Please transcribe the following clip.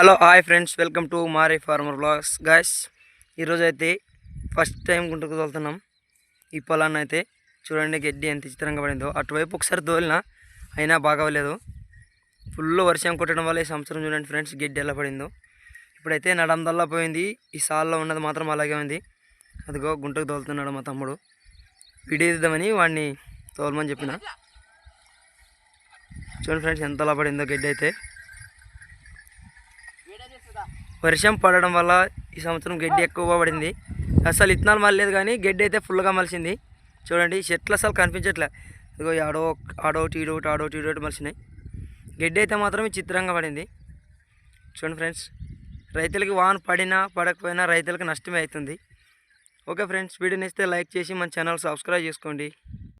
Hello hi friends welcome to Mari farmer blogs guys ఈరోజు అయితే first time గుంటకు తోలుతున్నాం. ఈ పొలాన్ని అయితే చూడండి గడ్డి ఎంత చిత్రంగా పడిందో. అటువైపు ఒకసారి తోలినా అయినా బాగవలేదు ఫుల్ వర్షం కొట్టడం వల్ల ఈ సంవత్సరం చూడండి ఫ్రెండ్స్ గడ్డి ఎలా పడిందో. ఇప్పుడైతే నడందల్లా పోయింది. ఈ సాల్లో ఉన్నది మాత్రం అలాగే ఉంది. అదిగో గుంటకు తోలుతున్నాడు మా తమ్ముడు. వీడియో తీద్దామని వాడిని తోలమని చెప్పిన. చూడండి ఫ్రెండ్స్ ఎంతలా పడిందో గడ్డి అయితే. వర్షం పడడం వల్ల ఈ సంవత్సరం గడ్డి ఎక్కువగా పడింది. అసలు ఇత్తనాలు మళ్ళలేదు కానీ గడ్డి అయితే ఫుల్గా మలిసింది చూడండి చెట్లు అసలు కనిపించట్లే. ఇదిగో ఆడో ఆడోటి ఈడోటి ఆడోటి ఈడోటి మలిసినాయి గడ్డి అయితే మాత్రం చిత్రంగా పడింది. చూడండి ఫ్రెండ్స్ రైతులకి వాన పడినా పడకపోయినా రైతులకు నష్టమే అవుతుంది. ఓకే ఫ్రెండ్స్ వీడియో ఇస్తే లైక్ చేసి మన ఛానల్ సబ్స్క్రైబ్ చేసుకోండి.